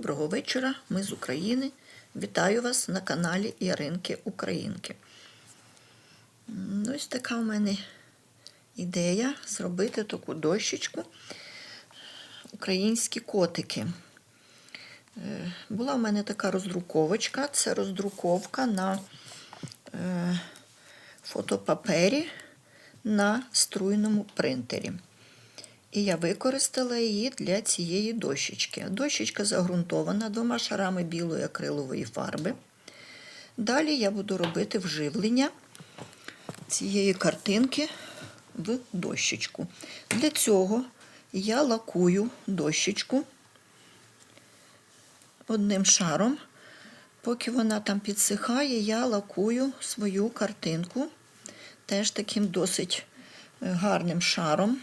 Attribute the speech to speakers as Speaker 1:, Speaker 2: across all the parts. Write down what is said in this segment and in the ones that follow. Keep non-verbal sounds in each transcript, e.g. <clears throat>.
Speaker 1: Доброго вечора, ми з України. Вітаю вас на каналі Яринки Українки. Ось така у мене ідея зробити таку дощечку українські котики. Е, Була в мене така роздруковочка. Це роздруковка на е, фотопапері на струйному принтері. І я використала її для цієї дощечки. Дощечка загрунтована двома шарами білої акрилової фарби. Далі я буду робити вживлення цієї картинки в дощечку. Для цього я лакую дощечку одним шаром. Поки вона там підсихає, я лакую свою картинку теж таким досить гарним шаром.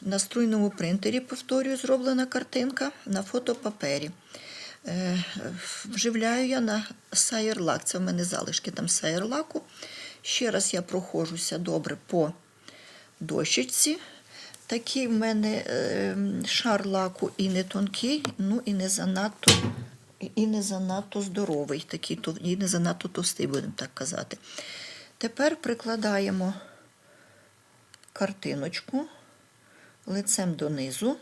Speaker 1: На струйному принтері, повторюю, зроблена картинка на фотопапері. Е, Вживляю я на сайерлак. Це в мене залишки там сайерлаку. Ще раз я проходжуся добре по дощечці. Такий в мене е, шар лаку і не тонкий, ну і не занадто, і не занадто здоровий, такий, і не занадто товстий, будемо так казати. Тепер прикладаємо картиночку лицем донизу,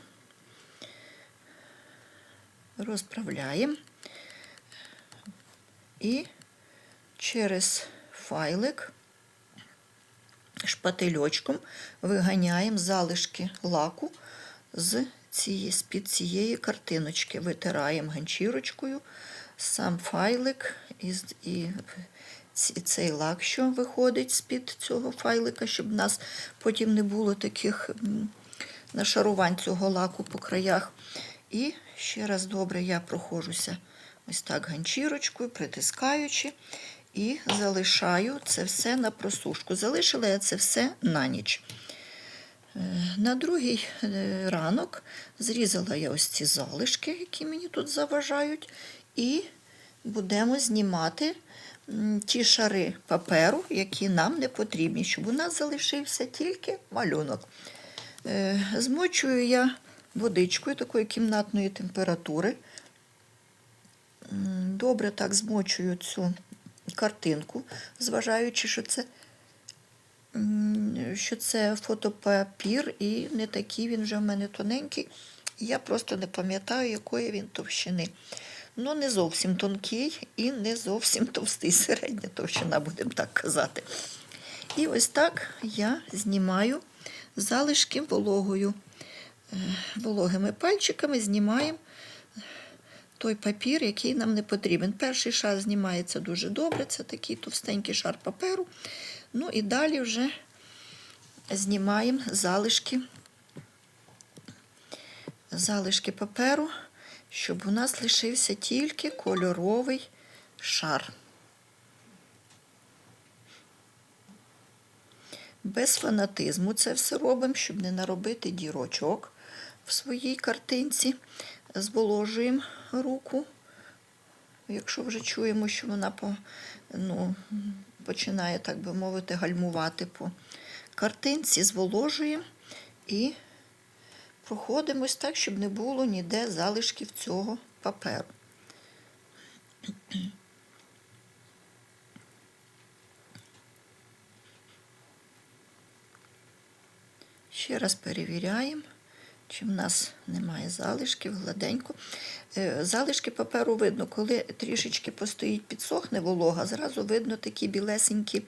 Speaker 1: розправляємо і через файлик шпательочком виганяємо залишки лаку з-під цієї картиночки. Витираємо ганчірочкою сам файлик і, і цей лак, що виходить з-під цього файлика, щоб в нас потім не було таких нашарувань цього лаку по краях. І ще раз добре я проходжуся ось так ганчірочкою, притискаючи, і залишаю це все на просушку. Залишила я це все на ніч. Е, На другий е, ранок зрізала я ось ці залишки, які мені тут заважають, і будемо знімати ті шари паперу, які нам не потрібні, щоб у нас залишився тільки малюнок. Е, Змочую я водичкою такої кімнатної температури. Добре так змочую цю картинку, зважаючи, що це, що це фотопапір і не такий він вже в мене тоненький. Я просто не пам'ятаю, якої він товщини. Ну, не зовсім тонкий і не зовсім <laughs> товстий, середня товщина, будемо так казати. І ось так я знімаю залишки вологою, е, вологими пальчиками знімаємо той папір, який нам не потрібен. Перший шар знімається дуже добре, це такий товстенький шар паперу. Ну і далі вже знімаємо залишки, залишки паперу, щоб у нас лишився тільки кольоровий шар. Без фанатизму це все робимо, щоб не наробити дірочок в своїй картинці. Зволожуємо руку, якщо вже чуємо, що вона по, ну, починає, так би мовити, гальмувати по картинці, зволожуємо і проходимось так, щоб не було ніде залишків цього паперу. Ще раз перевіряємо, чи в нас немає залишків, гладенько. Е, Залишки паперу видно, коли трішечки постоїть, підсохне волога, зразу видно такі білесенькі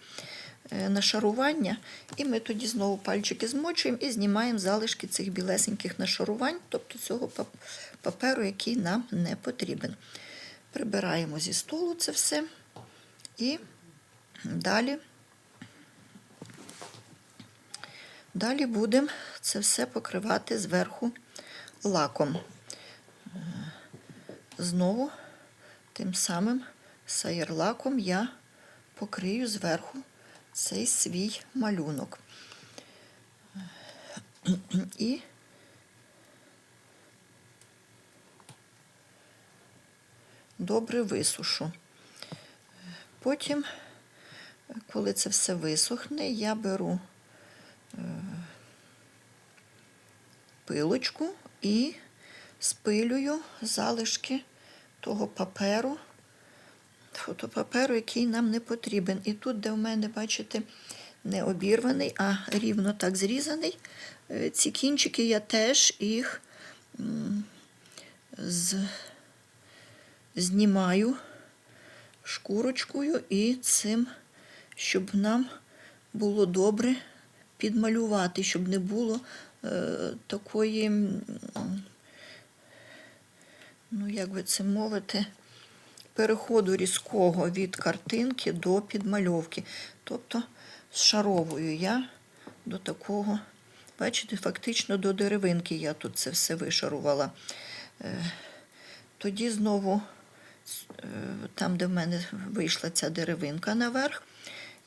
Speaker 1: е, нашарування. І ми тоді знову пальчики змочуємо і знімаємо залишки цих білесеньких нашарувань, тобто цього паперу, який нам не потрібен. Прибираємо зі столу це все і далі. Далі будемо це все покривати зверху лаком. Е, Знову тим самим саєрлаком я покрию зверху цей свій малюнок. І добре висушу. Потім, коли це все висохне, я беру пилочку і спилюю залишки того паперу, фотопаперу, який нам не потрібен. І тут, де в мене, бачите, не обірваний, а рівно так зрізаний, е, ці кінчики я теж їх з, знімаю шкурочкою і цим, щоб нам було добре підмалювати, щоб не було е, такої, ну як би це мовити, переходу різкого від картинки до підмальовки. Тобто зшаровую я до такого, бачите, фактично до деревинки я тут це все вишарувала. Е, Тоді знову, е, там, де в мене вийшла ця деревинка наверх,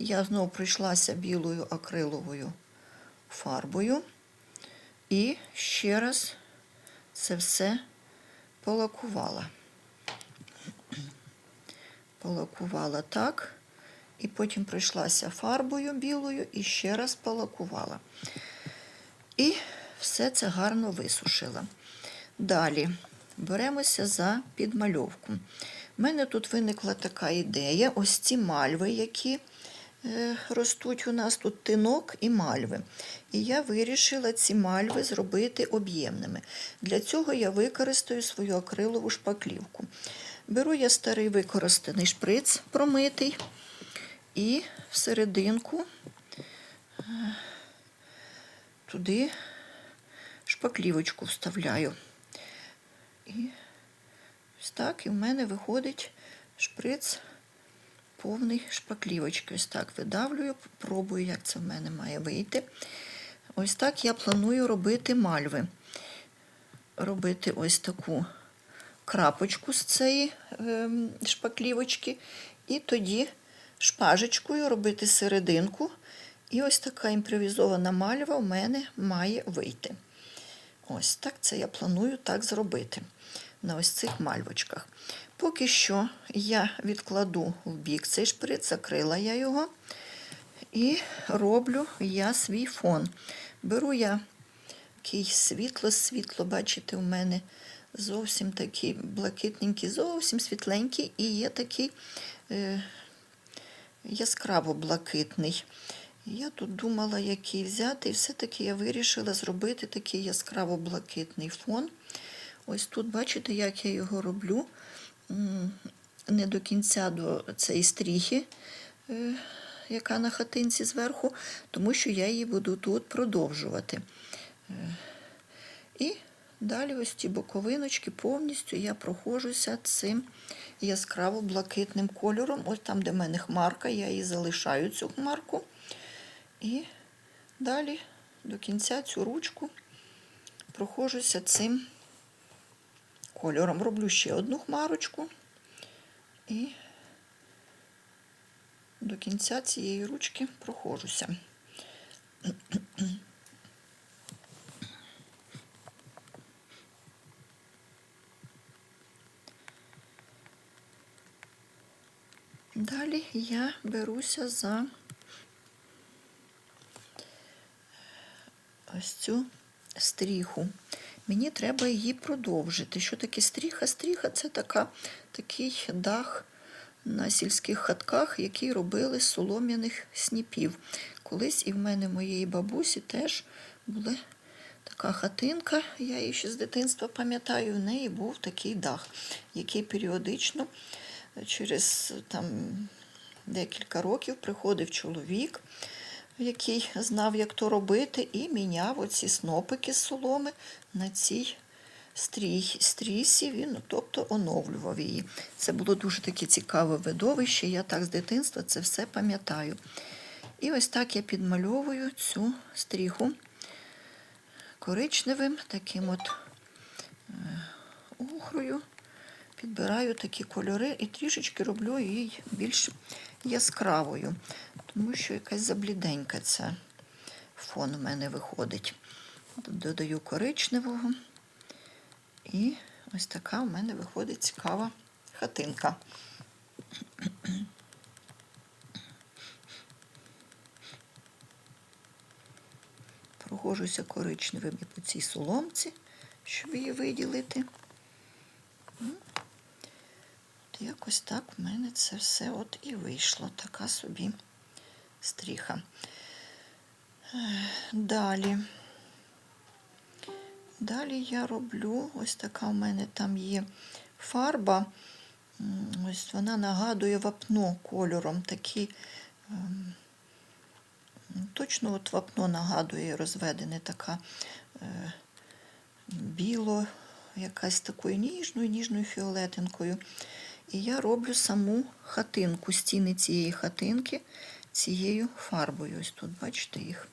Speaker 1: я знову пройшлася білою акриловою фарбою і ще раз це все полакувала. Полакувала так, і потім пройшлася фарбою білою і ще раз полакувала. І все це гарно висушила. Далі беремося за підмальовку. У мене тут виникла така ідея: ось ці мальви, які ростуть у нас тут тинок і мальви. І я вирішила ці мальви зробити об'ємними. Для цього я використаю свою акрилову шпаклівку. Беру я старий використаний шприц промитий і всерединку е, туди шпаклівочку вставляю. І ось так, і в мене виходить шприц повний шпаклівочки. Ось так видавлюю, пробую, як це в мене має вийти. Ось так я планую робити мальви. Робити ось таку крапочку з цієї ем, шпаклівочки, і тоді шпажечкою робити серединку. І ось така імпровізована мальва в мене має вийти. Ось так це я планую так зробити на ось цих мальвочках. Поки що я відкладу в бік цей шприц, закрила я його і роблю я свій фон. Беру я такий світло-світло, бачите, у мене зовсім такий блакитненький, зовсім світленький, і є такий е, яскраво блакитний. Я тут думала, який взяти, і все-таки я вирішила зробити такий яскраво блакитний фон. Ось тут, бачите, як я його роблю. Не до кінця до цієї стріхи, е, яка на хатинці зверху, тому що я її буду тут продовжувати. Е, І далі ось ці боковиночки повністю я проходжуся цим яскраво блакитним кольором. Ось там, де в мене хмарка, я її залишаю цю хмарку. І далі до кінця цю ручку проходжуся цим кольором. Роблю ще одну хмарочку і до кінця цієї ручки проходжуся. Далі я беруся за ось цю стріху. Мені треба її продовжити. Що таке стріха? Стріха це така, такий дах на сільських хатках, які робили з солом'яних сніпів. Колись і в мене моєї бабусі теж була така хатинка, я її ще з дитинства пам'ятаю, в неї був такий дах, який періодично через там, декілька років приходив чоловік який знав, як то робити, і міняв оці снопики з соломи на цій стрій, стрісі, він, тобто оновлював її. Це було дуже таке цікаве видовище, я так з дитинства це все пам'ятаю. І ось так я підмальовую цю стріху коричневим таким от е, охрою. Підбираю такі кольори і трішечки роблю її більш яскравою, тому що якась забліденька ця фон у мене виходить. Додаю коричневого. І ось така у мене виходить цікава хатинка. Прохожуся коричневим і по цій соломці, щоб її виділити. Якось так в мене це все от і вийшло. Така собі стріха. Далі. Далі я роблю, ось така в мене там є фарба. Ось вона нагадує вапно кольором. Такі, ем, точно от вапно нагадує розведене така е, біло, якась такою ніжною, ніжною фіолетинкою. І я роблю саму хатинку, стіни цієї хатинки цією фарбою. Ось тут, бачите, їх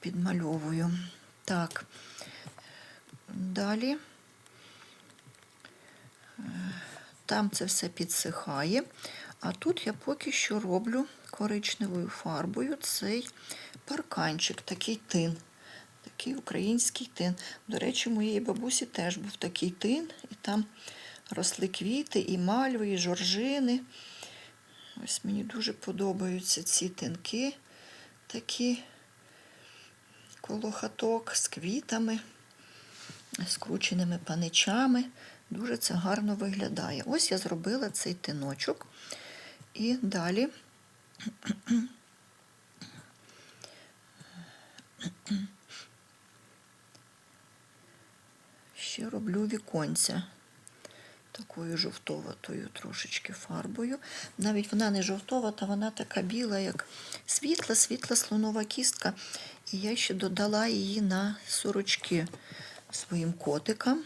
Speaker 1: підмальовую. Так, далі. Там це все підсихає. А тут я поки що роблю коричневою фарбою цей парканчик, такий тин. Такий український тин. До речі, моєї бабусі теж був такий тин, і там росли квіти, і мальви, і жоржини. Ось мені дуже подобаються ці тинки, такі коло хаток з квітами, скрученими паничами. Дуже це гарно виглядає. Ось я зробила цей тиночок. І далі ще роблю віконця такою жовтоватою трошечки фарбою. Навіть вона не жовтовата, вона така біла, як світла, світла слонова кістка. І я ще додала її на сорочки своїм котикам,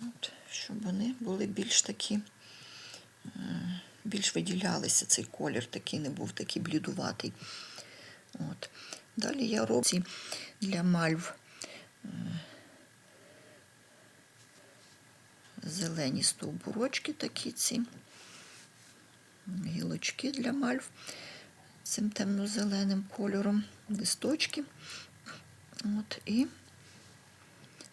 Speaker 1: От, щоб вони були більш такі, е, більш виділялися цей колір, такий не був такий блідуватий. От. Далі я роблю для мальв е, зелені стовбурочки такі ці, гілочки для мальв цим темно-зеленим кольором, листочки. От, і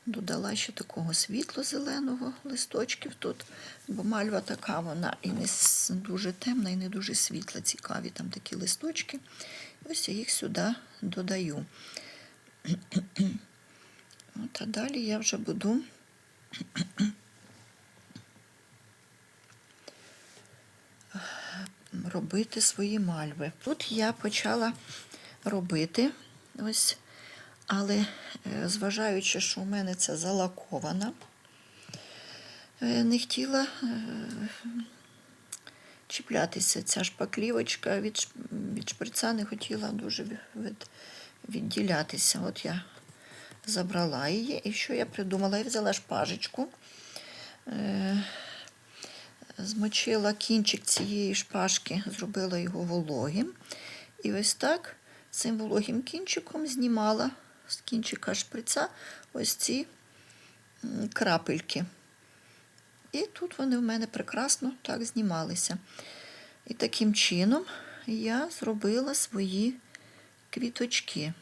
Speaker 1: додала ще такого світло-зеленого листочків тут, бо мальва така вона і не дуже темна, і не дуже світла, цікаві там такі листочки. Ось я їх сюди додаю. От, а далі я вже буду робити свої мальви. Тут я почала робити ось, але е, зважаючи, що у мене це залакована, е, не хотіла е, чіплятися ця шпаклівочка від, від шприца не хотіла дуже від, відділятися. От я забрала її. І що я придумала? Я взяла шпажечку. Змочила кінчик цієї шпажки, зробила його вологим. І ось так цим вологим кінчиком знімала з кінчика шприца ось ці крапельки. І тут вони в мене прекрасно так знімалися. І таким чином я зробила свої квіточки.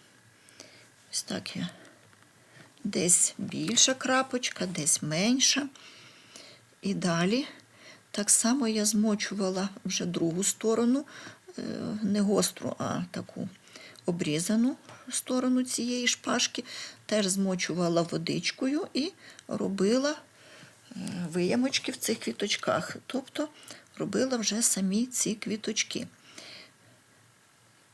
Speaker 1: Ось так я десь більша крапочка, десь менша. І далі так само я змочувала вже другу сторону, е, не гостру, а таку обрізану сторону цієї шпажки. Теж змочувала водичкою і робила е, виямочки в цих квіточках. Тобто робила вже самі ці квіточки.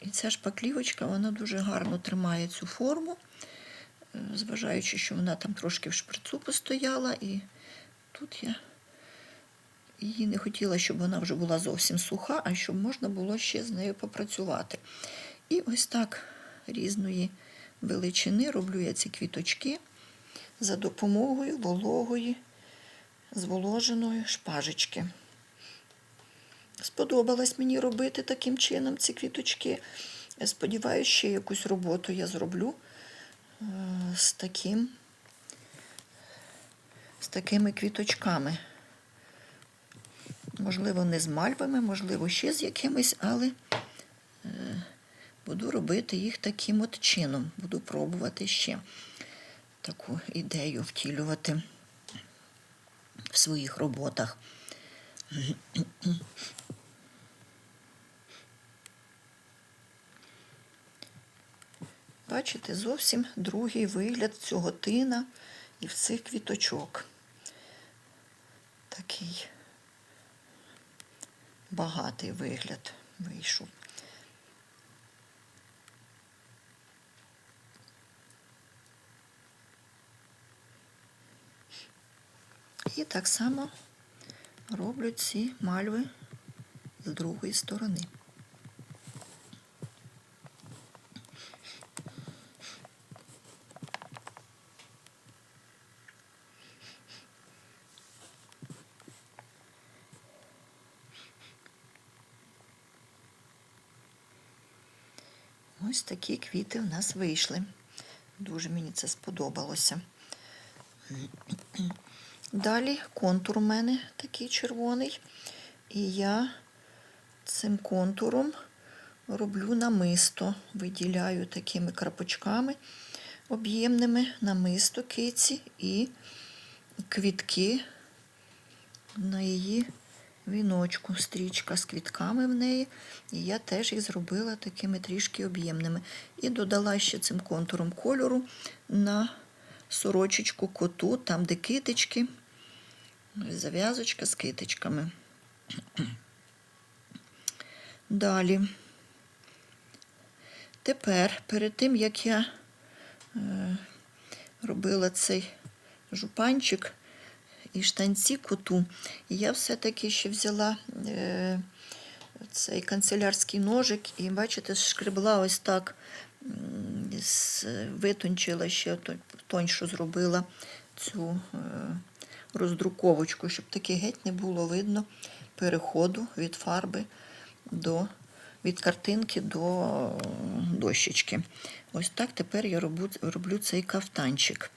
Speaker 1: І ця шпаклівочка вона дуже гарно тримає цю форму, е, зважаючи, що вона там трошки в шприцу постояла, і тут я її не хотіла, щоб вона вже була зовсім суха, а щоб можна було ще з нею попрацювати. І ось так різної величини роблю я ці квіточки за допомогою вологої, зволоженої шпажечки. Сподобалось мені робити таким чином ці квіточки. Я сподіваюся, ще якусь роботу я зроблю е, з таким, з такими квіточками. Можливо, не з мальвами, можливо, ще з якимись, але е, буду робити їх таким от чином. Буду пробувати ще таку ідею втілювати в своїх роботах. бачите, зовсім другий вигляд цього тина і в цих квіточок. Такий багатий вигляд вийшов. І так само роблю ці мальви з другої сторони. Такі квіти в нас вийшли. Дуже мені це сподобалося. Далі контур у мене такий червоний. І я цим контуром роблю намисто, виділяю такими крапочками об'ємними намисто киці і квітки на її віночку, стрічка з квітками в неї. І я теж їх зробила такими трішки об'ємними. І додала ще цим контуром кольору на сорочечку коту, там, де китички, зав'язочка з китичками. Далі. Тепер, перед тим, як я е, робила цей жупанчик і штанці коту, я все-таки ще взяла е, цей канцелярський ножик і, бачите, шкребла ось так, витончила ще то- тоньшу зробила цю е, роздруковочку, щоб таки геть не було видно переходу від фарби до від картинки до е, дощечки. Ось так тепер я роблю, роблю цей кафтанчик.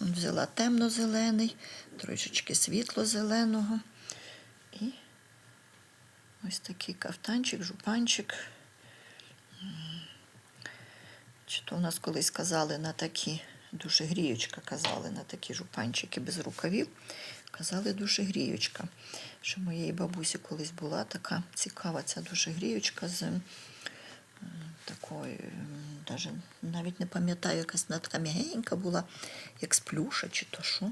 Speaker 1: Взяла темно-зелений, трошечки світло-зеленого. І ось такий кафтанчик, жупанчик. Чи то у нас колись казали на такі, дуже казали на такі жупанчики без рукавів. Казали дуже гріючка. Що моєї бабусі колись була така цікава ця дуже гріючка з м, такою, даже, навіть не пам'ятаю, якась вона була, як з плюша чи то що.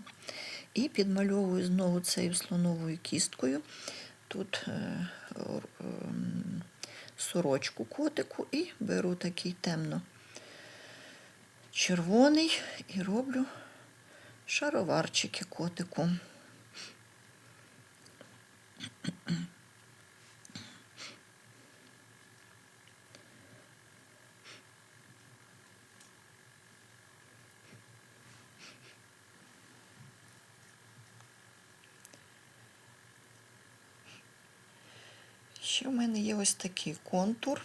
Speaker 1: І підмальовую знову цією слоновою кісткою. Тут е, ем, сорочку котику і беру такий темно червоний і роблю шароварчики котику. Ще в мене є ось такий контур.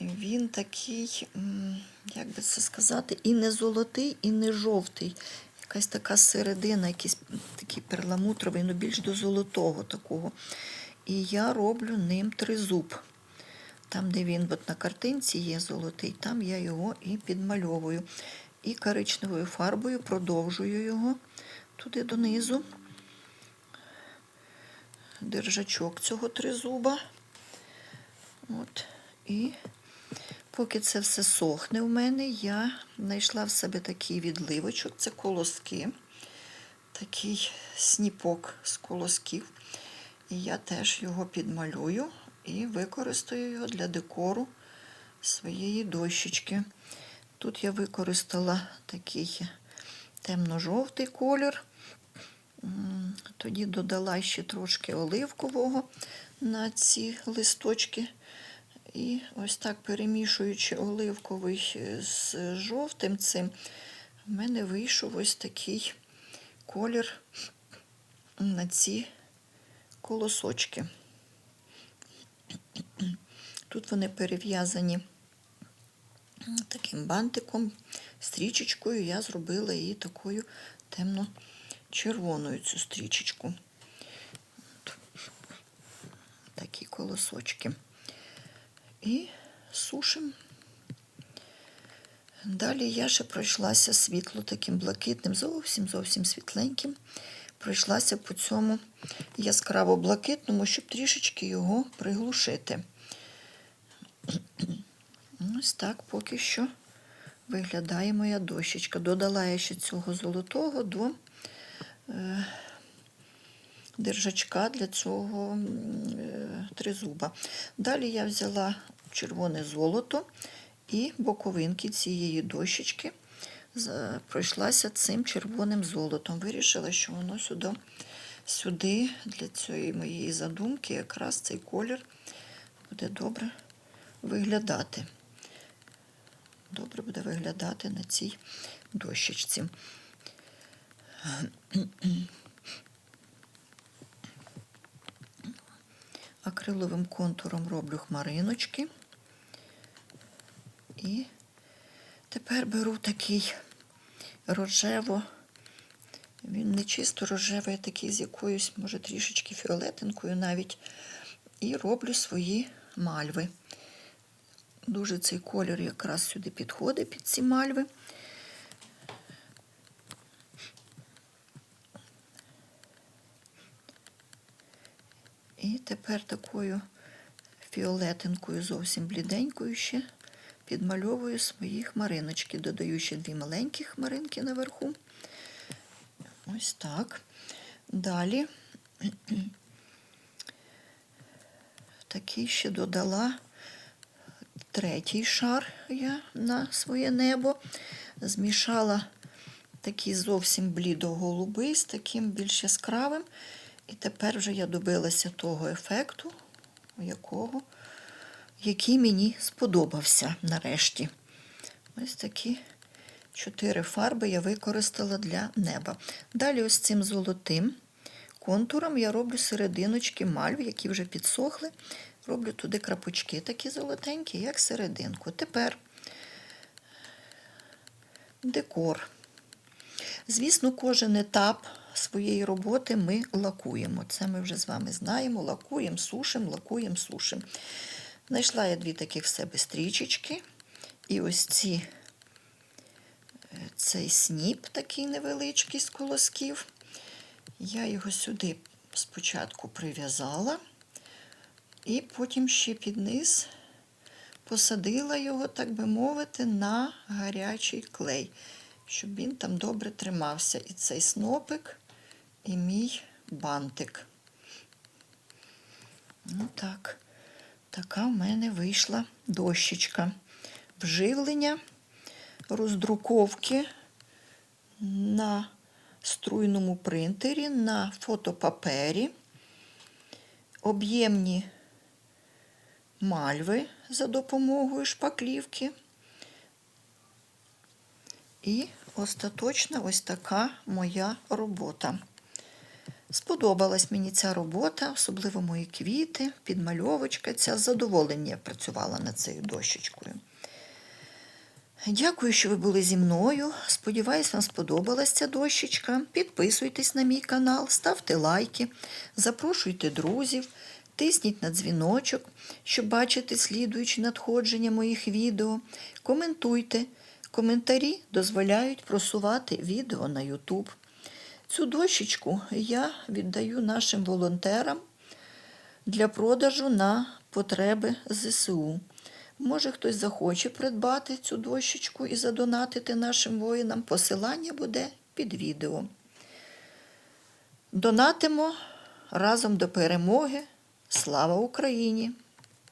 Speaker 1: Він такий, як би це сказати, і не золотий, і не жовтий. Якась така середина, якийсь такий перламутровий, ну більш до золотого такого. І я роблю ним тризуб. Там, де він от на картинці є золотий, там я його і підмальовую. І коричневою фарбою продовжую його туди донизу. Держачок цього тризуба. От. І поки це все сохне в мене, я знайшла в себе такий відливочок, це колоски, такий сніпок з колосків. І я теж його підмалюю і використаю його для декору своєї дощечки. Тут я використала такий темно-жовтий колір. Тоді додала ще трошки оливкового на ці листочки. І ось так перемішуючи оливковий е, з жовтим цим, в мене вийшов ось такий колір на ці колосочки. Тут вони перев'язані таким бантиком, стрічечкою. Я зробила її такою темно-червоною цю стрічечку. Такі колосочки. І сушимо. Далі я ще пройшлася світло таким блакитним, зовсім зовсім світленьким. Пройшлася по цьому яскраво блакитному, щоб трішечки його приглушити. <clears throat> Ось так поки що виглядає моя дощечка. Додала я ще цього золотого до держачка для цього е, тризуба. Далі я взяла червоне золото і боковинки цієї дощечки пройшлася цим червоним золотом. Вирішила, що воно сюди, сюди для цієї моєї задумки якраз цей колір буде добре виглядати. Добре буде виглядати на цій дощечці. Акриловим контуром роблю хмариночки. І тепер беру такий рожево, він не чисто рожевий, а такий з якоюсь, може, трішечки фіолетинкою навіть. І роблю свої мальви. Дуже цей колір якраз сюди підходить під ці мальви. І тепер такою фіолетинкою, зовсім бліденькою ще підмальовую свої хмариночки. Додаю ще дві маленькі хмаринки наверху. Ось так. Далі <clears throat> такий ще додала третій шар я на своє небо. Змішала такий зовсім блідо-голубий з таким більш яскравим. І тепер вже я добилася того ефекту, якого, який мені сподобався нарешті. Ось такі чотири фарби я використала для неба. Далі ось цим золотим контуром я роблю серединочки мальв, які вже підсохли. Роблю туди крапочки такі золотенькі, як серединку. Тепер декор. Звісно, кожен етап своєї роботи ми лакуємо. Це ми вже з вами знаємо. Лакуємо, сушимо, лакуємо, сушимо. Знайшла я дві таких в себе стрічечки. І ось ці, е, цей сніп такий невеличкий з колосків. Я його сюди спочатку прив'язала, і потім ще під низ посадила його, так би мовити, на гарячий клей, щоб він там добре тримався. І цей снопик, і мій бантик. Ну так, така в мене вийшла дощечка. Вживлення, роздруковки на струйному принтері, на фотопапері, об'ємні мальви за допомогою шпаклівки. І остаточна ось така моя робота. Сподобалась мені ця робота, особливо мої квіти, підмальовочка. Ця з задоволенням я працювала над цією дощечкою. Дякую, що ви були зі мною. Сподіваюсь, вам сподобалась ця дощечка. Підписуйтесь на мій канал, ставте лайки, запрошуйте друзів, тисніть на дзвіночок, щоб бачити слідуючі надходження моїх відео. Коментуйте. Коментарі дозволяють просувати відео на YouTube. Цю дощечку я віддаю нашим волонтерам для продажу на потреби ЗСУ. Може, хтось захоче придбати цю дощечку і задонатити нашим воїнам. Посилання буде під відео. Донатимо разом до перемоги. Слава Україні!